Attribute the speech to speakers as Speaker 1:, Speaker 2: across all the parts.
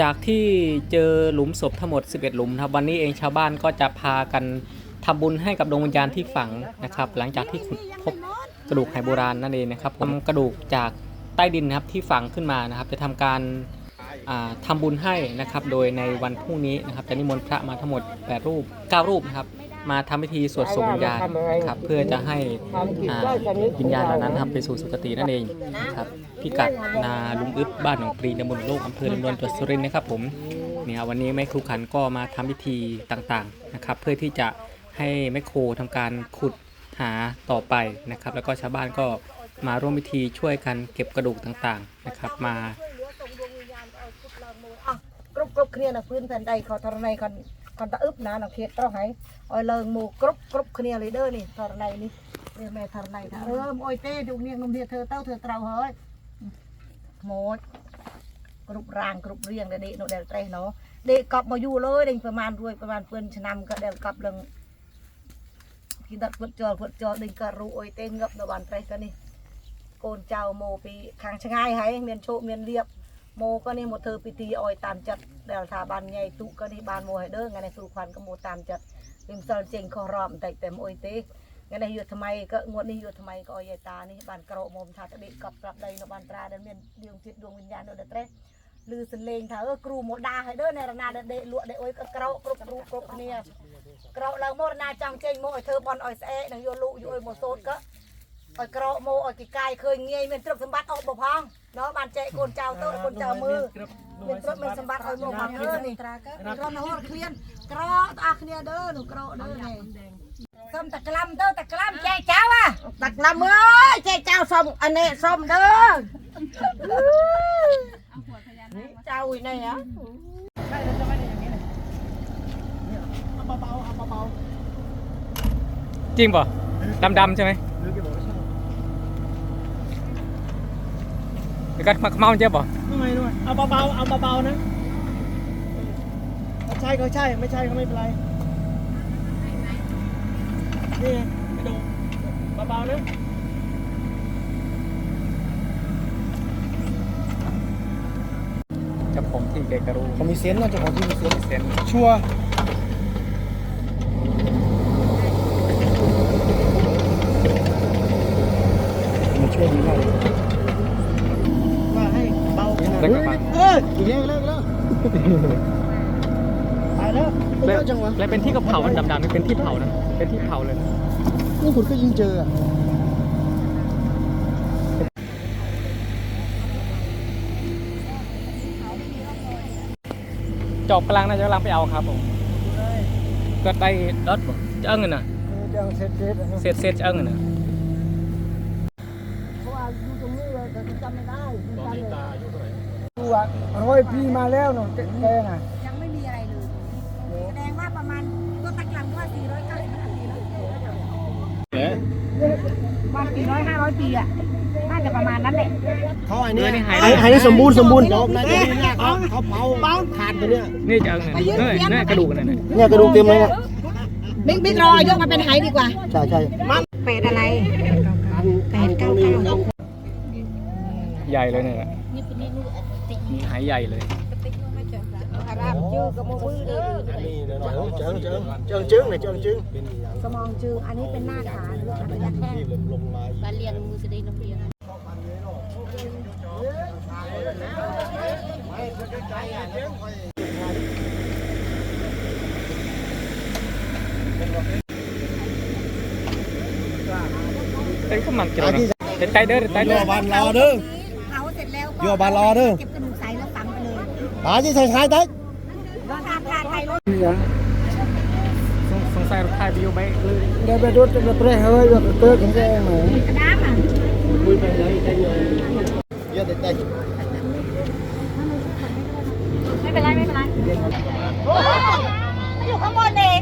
Speaker 1: จากที่เจอหลุมศพทั้งหมด 11 หลุมนะครับวันนี้เองชาวบ้านก็จะพากันทำบุญให้กับดวงวิญญาณที่ฝังนะครับ หลังจากที่ขุดพบกระดูกไหโบราณนั่นเองนะครับนำกระดูกจากใต้ดินนะครับที่ฝังขึ้นมานะครับ จะทำการทำทำบุญให้นะครับ โดยในวันพรุ่งนี้นะครับจะนิมนต์พระมาทั้งหมด8รูป9รูปนะครับ มาทำพิธีสวดส่งวิญญาณครับเพื่อจะให้วิญญาณเหล่านั้นครัไปสู่สุคตินั่นเองครับพิกัดนาลุงอึบบ้านหนองปรีในมณฑลโลกอำเภอลำนวนจังหวัดสุรินทร์นะครับผมเนี่ยวันนี้แม่ครูขันก็มาทำพิธีต่างๆนะครับ เพื่อที่จะให้แม่ครูทำการขุดหาต่อไปนะครับ แล้วก็ชาวบ้านก็มาร่วมพิธีช่วยกันเก็บกระดูกต่างๆนะครับ มา
Speaker 2: กรุบกรุบเคลียร์นะพื้นแผ่นใดเขาทรณีกัน กันตะอึบนะ còn ta ướp ná nó thiệt tao hay ôi lần mù cốc cốc kia lấy đơn này thằng này đi về mẹ thằng này thằng ơm ยเต้ đụng niệm ngầm thiệt อเต้าเธอเต่าเห้ยโม่กรุบรางกรุบเรียงเด็กโนเดลเต้เนาะเด็กกลับมาอยู่เลยเด็กประมาณรวยประมาณเพื่อนชนำก็เด็กกลับเลงที่ดัดเพื่อจอเพื่อจอเด็กก็รู้โอ้ยเต้งกับตะวันเต้กันนี่โกนเจ้าโมปีขังช่าง่ายให้เมียนโชเมียนเรียบ ម៉ូក៏នេះមកធ្វើពិធីឲ្យតាមចិត្តដែលថាបានញ៉ៃទុក៏នេះបានមកឲ្យដើថ្ងៃនេះគ្រូខ្វាន់ក៏មកតាមចិត្តវាមិនសិលចេញខុសរាប់បន្តិចតែមួយទេថ្ងៃនេះយកថ្មីក៏ងួតនេះយកថ្មីក៏ឲ្យយាយតានេះបានក្រកមកថាទៅដេកកប់ប្រាប់ដីនៅបានត្រាដែលមានដៀងចិត្តដួងវិញ្ញាណនៅដល់ត្រេះឮសលេងថាអឺគ្រូមកដាឲ្យដើនៅរណាដែលដេកលក់ដេកអុយក៏ក្រកគ្រប់គ្រូគ្រប់គ្នាក្រកឡើងមករណាចង់ចេញមកឲ្យធ្វើបន់ឲ្យស្អែកនឹងយកលក់យកអុយមកសូត្រក៏ ឲ្យក្រកមកឲ្យគីកាយឃើញងាយមានទ្រព្យសម្បត្តិអស់បផងណោះបានចែកកូនចៅទៅកូនចៅមើលមានទ្រព្យមានសម្បត្តិឲ្យមកផងមើលនេះត្រាក៏រំហូរឃ្លៀនក្រកទាំងអស់គ្នាដើនោះក្រកដើនេះសុំតក្លាំទៅតក្លាំចែកចៅហ่ะតក្លាំអើយចែកចៅសុំអានេះសុំដើចៅឯនេះហ៎
Speaker 1: จริงป่ะดำๆใช่ไหม เดี๋ยวก็เมาเจ็บป่ะ
Speaker 3: ไม่ด้วยเอาเบาๆเอาเบาๆนะถ้าใช่ก็ใช่ไม่ใช่ก็ไม่เป็นไรนี่ไงไปดูเบาๆนะ
Speaker 1: เจ้าของที่แกก็รู้
Speaker 3: เขามีเซนต์นะเจ้าของที่มีเซนต์
Speaker 1: เซน
Speaker 3: ชัวร์มันช่วยดีมากเลยว่าให้ เบา
Speaker 1: แล้วก็ฟัง
Speaker 3: เอออีกแล้วอีกแล้วอีกแล้วตายแล้วเป็น
Speaker 1: แล้ว
Speaker 3: เยอะจังวะ
Speaker 1: แล้วเป็นที่กระเผาดำๆนี่เป็นที่เผานะ เป็นที่เผาเลย
Speaker 3: นี่คุณก็ยิงเจออะ
Speaker 1: จอบกำลังน่าจะกำลังไปเอาครับผมก็ได้รถจะเอิ้งเงินน่ะ
Speaker 3: เจอเซตเซต
Speaker 1: เศษเศษจะเอิ้งเงินน่ะ
Speaker 3: เพราะว่าอยู่ตรงนี้เลยแต่จำไม่ได้ตอนนี้ตาอายุเท่าไดู ว่าร้อยปีมาแล้วเนาะแกแกน่ะ
Speaker 2: ยังไม่มีอะไรเลยแสดงว่าประมาณตัวตะกลังว่า490ปีแล้วประมาณ400 500ปีอะน่าจะประมาณนั้นแหละ
Speaker 3: เขาอันนี้
Speaker 1: เออนี่หาย
Speaker 3: ไอ้ไอ้นี่สมบูรณ์สมบูรณ์เดี๋ยวน่าจะมีเนี่ยเขาเขาเผาเผาถ่านตัวเนี้ย
Speaker 1: นี่จะเอิ้งเงินเฮ้ยนี่กระดูกนั่นน่ะ
Speaker 3: เนี่ยกระดูกเต็มเลยเนี่ย
Speaker 2: บิ๊กบิ๊กรอยกมาเป็นไหดีกว่า
Speaker 3: ใช่ใช่
Speaker 2: เป็ดอะไรแปดเก้าเก้า
Speaker 1: ใหญ่เลยเนี่ย หายใหญ่เลย
Speaker 2: อารามจื้อกับมือเด้อ
Speaker 3: เจิงเจิงเจิงจึงเนี่ยเจิงจึง
Speaker 2: สมองจื้ออันนี้เป็นหน้าขาหรืออันนี้แข้ง
Speaker 4: การเรียนมือสดีนักเรียน
Speaker 1: เอ้ยก็มันกิโลนะเด็ดไกลเด้อเด็ดไกลเด้อ
Speaker 3: บานรอเด้อ
Speaker 2: เผาเสร็จ แล้ว
Speaker 3: โยบานรอเด้อ
Speaker 2: เก็บกระดูกใส่แล้วฝังไปเลย
Speaker 3: ตาที่ใส่ท้ายได้
Speaker 2: แล้วทานทานไทยรถ
Speaker 1: สงสงสัยรถไทยไปอยู่ไปเลย
Speaker 3: เดี๋ยวไปรถจะไปเฮ้ยรถเตอร์กันแกเหรอ
Speaker 2: น้ำอะ
Speaker 3: เยอะเด็ดได้
Speaker 2: ไม่เป็นไรไม่เป็นไรโอ้โหมันอยู่ข้างบนเอง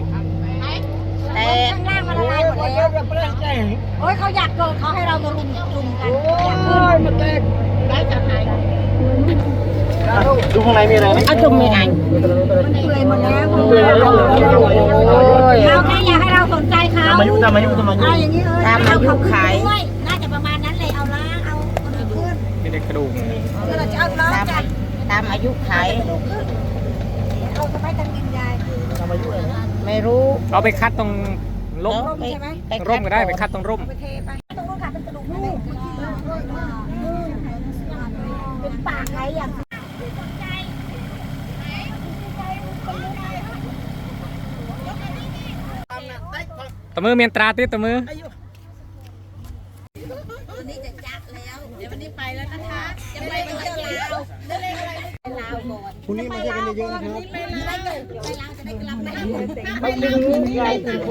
Speaker 2: แต่ข้างล่างมันละลายหมดแล้วโอ้ยเขาอยากเกิดเขาให้เรามารุมรุมกันอยากขึ้น
Speaker 3: มันแตก
Speaker 2: ได้จากไหน
Speaker 3: ดูข้างในมีอะไรไหม
Speaker 2: เอาจุ่มไม่ไงมันเปื่อยหมดแล้ว
Speaker 3: เปื่อยแล้ว
Speaker 2: เราแค่อยากให้เราสนใจเขา
Speaker 3: ตามอายุตามอายุตามอายุ
Speaker 2: เอาอย่างนี้เออตามอายุขายน่าจะประมาณนั้นเลยเอาล้างเอาคนอื่นขึ้น
Speaker 1: นี่เด็กกระดูก
Speaker 2: ก็เราจะเอาล้างจาก
Speaker 4: ตตามอายุไข
Speaker 2: เอาทำไมกันกินยาย
Speaker 4: ไม่รู้
Speaker 1: เอาไปคัดตรงร่ม
Speaker 4: ไปไป
Speaker 1: ร่มก็ได้ไปคัดตรงร่ม
Speaker 2: ไปเทไปตรงนู้นค่ะเป็นกระดูกนี่เป็นปากใครอย่าง
Speaker 1: ตะมือเมียนตราติดตะมือ
Speaker 4: วันนี้จะจัดแล้ว เดี๋ยววันนี้ไปแล้วนะคะจะไปเที่ยวลาวได้เลยอะไรไปลาวก่อน
Speaker 3: พรุ่งนี้มาเที่ยวกันเยอะๆนะครับ
Speaker 4: ไปลาวไปลาวจะได้กลับมา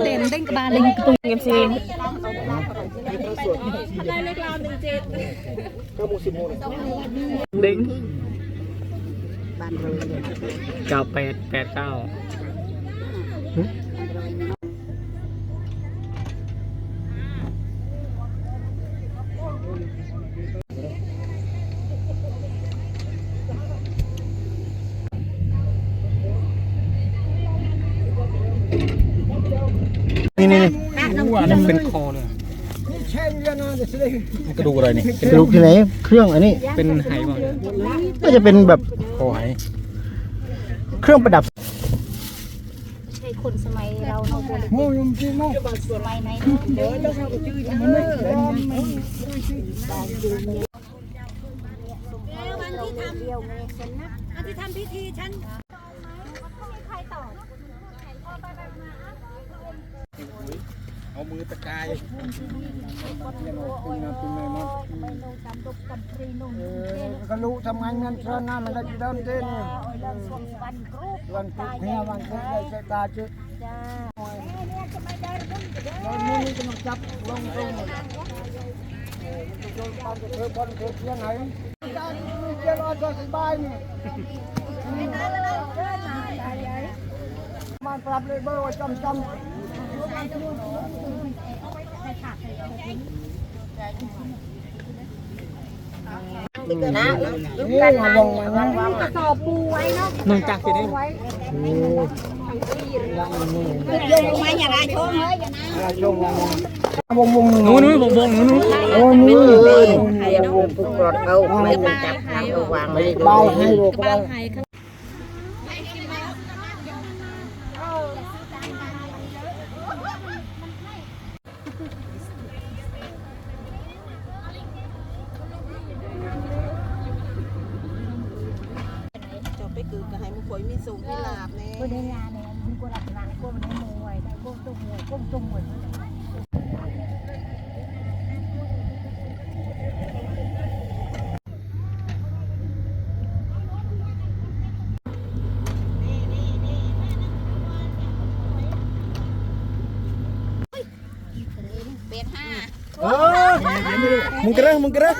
Speaker 2: เด่นเด้งกระบาลลิงตุ้งเอ็มซี
Speaker 1: เด้งเก้าแปดแปดเก้า
Speaker 3: นี่นี่
Speaker 1: อันนี้ เป็นคอเลย
Speaker 3: แช่เยอะนะเดี๋ยวสิเลย
Speaker 1: กระดูกอะไรนี่
Speaker 3: กระดูกที่ไหนเครื่องอันนี้
Speaker 1: เป็นไหบ่
Speaker 3: ก็จะเป็นแบบ
Speaker 1: คอไห
Speaker 3: เครื่องประดับ
Speaker 4: ใช่คนสมัยเราเนาะตัวเล็ก
Speaker 3: โอ้ยมจีโม่
Speaker 4: สมัยไหนเด้อ
Speaker 3: เอามือตะกายก็รู้ทำงานเงินเท่านั้นมันได้ไปเดินเต้นวันพุธเนี่ยวันพุธได้ใส่ตาจุดแล้วมือนี้จะมาจับลงตรงเลยโยนตามจะเธอบอลเธอเพียงไหนเจ้าร้อนก็สบายนี่มันปรับเลยเบอร์ไว้จำจำ นี่มาลงมานะ
Speaker 1: นุ่งจักสิได้
Speaker 4: โยงลงมาอย่าได้ชมเฮ้ยอย่านะ
Speaker 3: ลงวงวง
Speaker 1: นู้นนู้นวงวงนู้นนู้น
Speaker 3: โอ้นี่เลย
Speaker 4: ให้วงผู้กรดเอาไม่จับทางระวังไม่
Speaker 3: บายให้ลูกบา
Speaker 2: của mình dùng Hy vâng. Lạp này cô đến nhà này mình cô đặt vàng cô mình mua ngoài đây cô tung ngoài cô tung ngoài Oh, mengkerah mengkerah.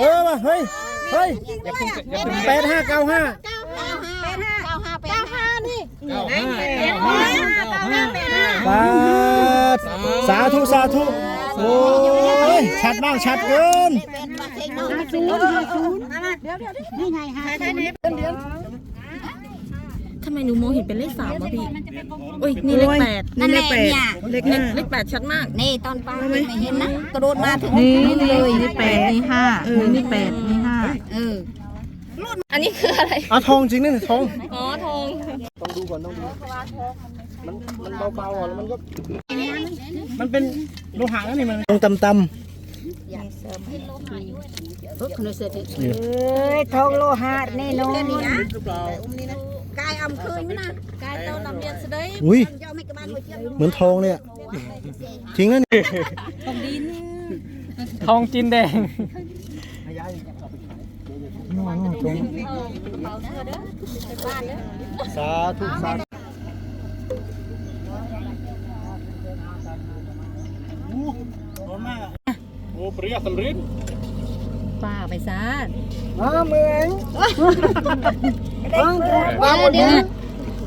Speaker 2: Oh, hei, hei. 8 5 9 5
Speaker 4: เก้า
Speaker 3: ห้าเก้าห้า
Speaker 4: เก้าห้า
Speaker 3: สาสาธุสาธุโอ้ยชัดมากชัดเกิน
Speaker 4: เป็นมาศูนย์ศูนย์เดี๋ยวเดี๋ยวนี่ไงฮะ
Speaker 5: ทำไมหนูโมเห็นเป็นเลขสามวะพี่อุ้ยนี่เลขแปด
Speaker 4: นั่นแหละเนี่ย
Speaker 5: เลขเลขแปดชัดมาก
Speaker 4: นี่ตอนป้าไม่เห็นนะกระโดดมาถึง
Speaker 5: นี่
Speaker 4: นี่เลย
Speaker 5: นี่แปดนี่ห้าเออนี่แปดนี่ห้า
Speaker 4: เออ
Speaker 5: อันนี้คืออะไร
Speaker 3: อะทองจริงนี่ทอง
Speaker 5: อ๋อทอง
Speaker 3: ต้องดูก่อนต้องดูมันมันเบาๆอะแล้วมันก็ มันเป็นโลหะแล้วนี่มันตรงตำต
Speaker 2: เอ้ยทองโลหะแน่นอน
Speaker 4: กายอำคืนไหมนะกายเต้าลำเลียงเสด็จำ
Speaker 3: อุ้ย
Speaker 4: เจ้าไม่กระบาลหัวเชือก
Speaker 3: เหมือนทองเลยอะจริงนะนี่
Speaker 1: ทองจินแดง
Speaker 3: สาธุสาธุ
Speaker 5: ป้าไปซะ
Speaker 3: มาเมือง
Speaker 4: เดี๋ยวเดี๋ยว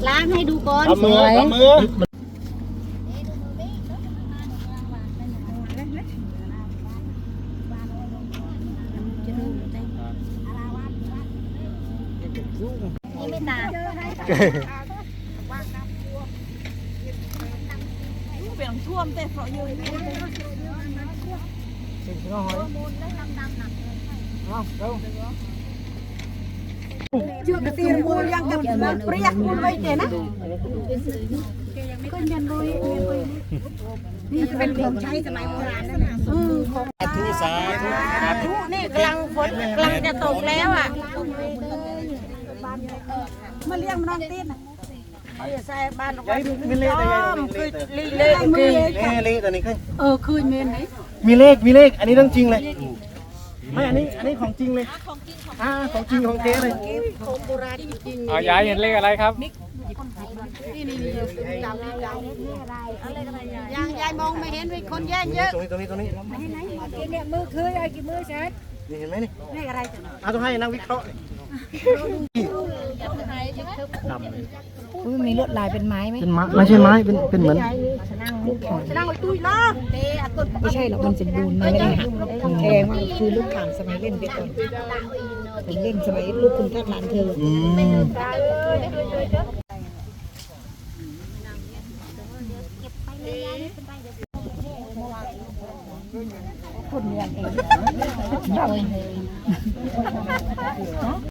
Speaker 4: ล้างให้ดูก่อน
Speaker 3: สวยมือ
Speaker 4: นี่ไม่ตา
Speaker 6: เปลี่ยนท่วมแต่เพราะยืน
Speaker 3: สิ่งที่เราหอยเอาเร็ว
Speaker 2: เชือกตีนมูยังกับมันเปรี้ยมูไว้เจนะนี่เป็นของใช้สมัยโบราณนั่นนะอือของ
Speaker 3: ทุสาธุ
Speaker 4: นี่กำลังฝนกำลังจะตกแล้วอะ
Speaker 2: มาเลี้ยงมันน้องตีนเอาอย่าใส่บ้านเรา
Speaker 3: ยายมีเลขแต่ยาย
Speaker 2: คือลีเล่มือ
Speaker 3: เอ้เลขตัวนี้คือ
Speaker 2: เออคือเมนไหน
Speaker 3: มีเลขมีเลข อันนี้เรื่องจริงเลย ไม่อันนี้อันนี้ของจริงเลยอ่าของจริงของเก๊เลย
Speaker 1: เอายายเห็นเลขอะไรครับ
Speaker 4: ยังยายมองไม่เห็นมีคนแย่งเยอะ
Speaker 3: ตรงนี้ตรงนี้ตรงนี้
Speaker 2: เนี่ยมือคือไอ้กี่มือใช่
Speaker 3: นี่เห็นไหมนี่
Speaker 2: เลขอะไร
Speaker 3: เอาต้องให้นักวิเคราะห์
Speaker 2: มีลวดลายเป็นไม้ไหม
Speaker 3: เป็นไม้ไม่ใช่ไม้เป็นเป็นเหมือน
Speaker 2: นั่งไว้ตุ้ยล้อไม่ใช่หรอกมันสมบูรณ์มันไม่ได้หักแทงว่าคือลูกข่างสมัยเล่นเด็กก่อนผมเล่นสมัยลูกคุณท่านหลานเธอ
Speaker 3: อืม
Speaker 2: คนเลี้ยงเอง